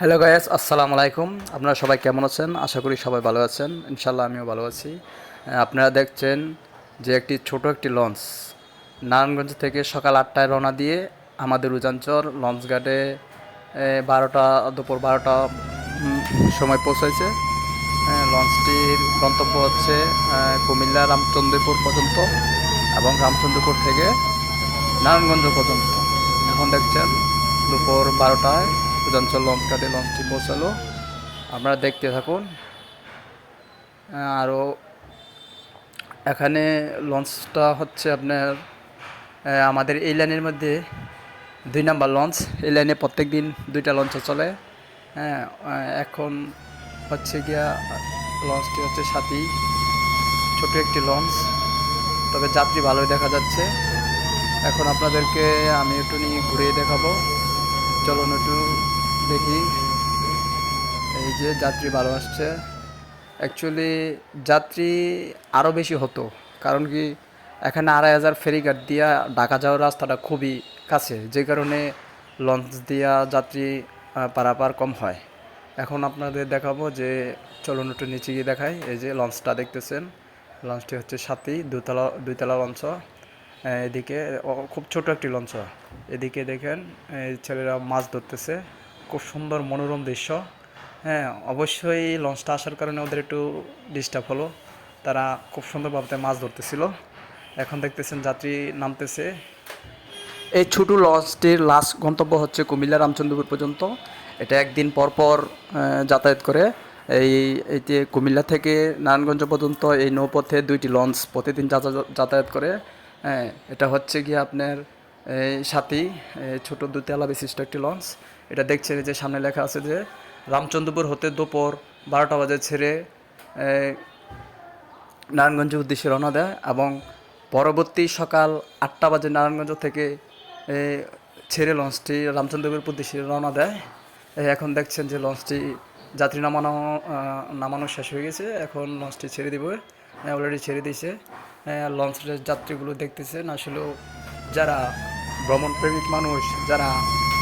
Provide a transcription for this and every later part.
Hello guys আসসালামু আলাইকুম আপনারা সবাই কেমন আছেন? আশা করি সবাই ভালো আছেন। ইনশাল্লাহ আমিও ভালো আছি। আপনারা দেখছেন যে একটি ছোট একটি লঞ্চ। নারায়ণগঞ্জ থেকে সকাল আটটায় রওনা দিয়ে আমাদের উজানচর লঞ্চ ঘাটে বারোটা, দুপুর বারোটা সময় পৌঁছেছে লঞ্চটির গন্তব্য হচ্ছে কুমিল্লা রামচন্দ্রপুর পর্যন্ত এবং রামচন্দ্রপুর থেকে নারায়ণগঞ্জ পর্যন্ত। এখন দেখছেন দুপুর বারোটায় উজানচল লঞ্চ ঘাটে লঞ্চটি পৌঁছালো। আপনারা দেখতে থাকুন। আরও এখানে লঞ্চটা হচ্ছে আপনার আমাদের এই লাইনের মধ্যে দুই নাম্বার লঞ্চ। এই লাইনে প্রত্যেক দিন দুইটা লঞ্চ চলে। হ্যাঁ এখন হচ্ছে গিয়া লঞ্চটি হচ্ছে সাথী। ছোট একটি লঞ্চ। তবে যাত্রী ভালোই দেখা যাচ্ছে। এখন আপনাদেরকে আমি একটু নিয়ে ঘুরিয়ে দেখাবো। চলুন একটু দেখি। এই যে যাত্রী ভালো আসছে। অ্যাকচুয়ালি যাত্রী আরও বেশি হতো। কারণ কি, এখানে আড়াই হাজার ফেরিঘাট দিয়া ঢাকা যাওয়ার রাস্তাটা খুবই কাছে, যে কারণে লঞ্চ দিয়া যাত্রী পারাপার কম হয়। এখন আপনাদের দেখাবো যে, চলুন একটু নিচে গিয়ে দেখাই। এই যে লঞ্চটা দেখতেছেন। লঞ্চটি হচ্ছে সাথী দুতলা দুইতলা লঞ্চ এদিকে খুব ছোট একটি লঞ্চ এদিকে দেখেন, এই ছেলেরা মাছ ধরতেছে। খুব সুন্দর মনোরম দৃশ্য। হ্যাঁ অবশ্যই লঞ্চটা আসার কারণে ওদের একটু ডিস্টার্ব হলো। তারা খুব সুন্দরভাবে মাছ ধরতেছিল। এখন দেখতেছেন যাত্রী নামতেছে। এই ছোট লঞ্চটির লাস্ট গন্তব্য হচ্ছে কুমিল্লা রামচন্দ্রপুর পর্যন্ত। এটা একদিন পর পর যাতায়াত করে। এই এইতে কুমিল্লা থেকে নারায়ণগঞ্জ পর্যন্ত এই নৌপথে দুইটি লঞ্চ প্রতিদিন যাতা- যাতায়াত করে। হ্যাঁ এটা হচ্ছে গিয়ে আপনার, এই সাথী ছোট দুতলা বিশিষ্ট একটি লঞ্চ। এটা দেখছেন যে সামনে লেখা আছে যে রামচন্দ্রপুর হতে দুপুর বারোটা বাজে ছেড়ে নারায়ণগঞ্জের উদ্দেশ্যে রওনা দেয় এবং পরবর্তী সকাল আটটা বাজে নারায়ণগঞ্জ থেকে ছেড়ে লঞ্চটি রামচন্দ্রপুর উদ্দেশ্যে রওনা দেয়। এখন দেখছেন যে লঞ্চটি যাত্রী নামানো নামানো শেষ হয়ে গেছে। এখন লঞ্চটি ছেড়ে দিবে। অলরেডি ছেড়ে দিয়েছে। লঞ্চের যাত্রীগুলো দেখতেছেন। আসলে যারা ভ্রমণ প্রেমিক মানুষ, যারা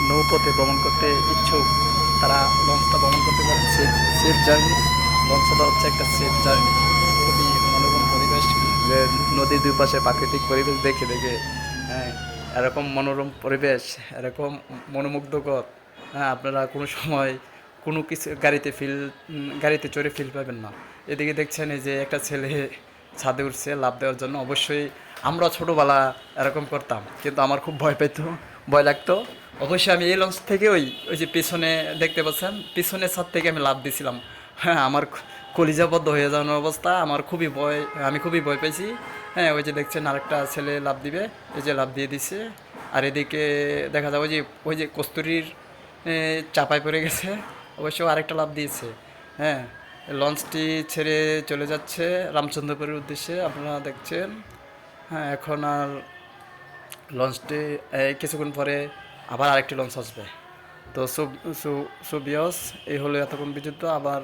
নৌপথে ভ্রমণ করতে ইচ্ছুক, তারা লঞ্চটা ভ্রমণ করতে পারেন। সেফ সেফ জার্নি লঞ্চটা হচ্ছে একটা সেফ জার্নি খুবই মনোরম পরিবেশ। যে নদীর দুই পাশে প্রাকৃতিক পরিবেশ দেখে দেখে হ্যাঁ এরকম মনোরম পরিবেশ, এরকম মনোমুগ্ধকর হ্যাঁ আপনারা কোনো সময় কোনো কিছু গাড়িতে ফিল, গাড়িতে চড়ে ফিল পাবেন না। এদিকে দেখছেন এই যে একটা ছেলে ছাদে উঠছে লাভ দেওয়ার জন্য। অবশ্যই আমরা ছোটোবেলা এরকম করতাম, কিন্তু আমার খুব ভয় পেত, ভয় লাগতো। অবশ্যই আমি এই লঞ্চ থেকে ওই ওই যে পিছনে দেখতে পাচ্ছেন, পিছনের ছাদ থেকে আমি লাভ দিছিলাম। হ্যাঁ আমার কলিজাবদ্ধ হয়ে যাওয়ার অবস্থা, আমার খুবই ভয়, আমি খুবই ভয় পেয়েছি। হ্যাঁ ওই যে দেখছেন আরেকটা ছেলে লাভ দিবে, এই যে লাভ দিয়ে দিছে। আর এদিকে দেখা যাবে যে, ওই যে কস্তুরির চাপায় পড়ে গেছে, অবশ্য আরেকটা লাভ দিয়েছে। হ্যাঁ লঞ্চটি ছেড়ে চলে যাচ্ছে রামচন্দ্রপুরের উদ্দেশ্যে, আপনারা দেখছেন। হ্যাঁ এখন আর লঞ্চটি এই কিছুক্ষণ পরে আবার আরেকটি লঞ্চ আসবে। তো সো সো সো বিয়স এই হলো এতক্ষণ বিচিত্র আবার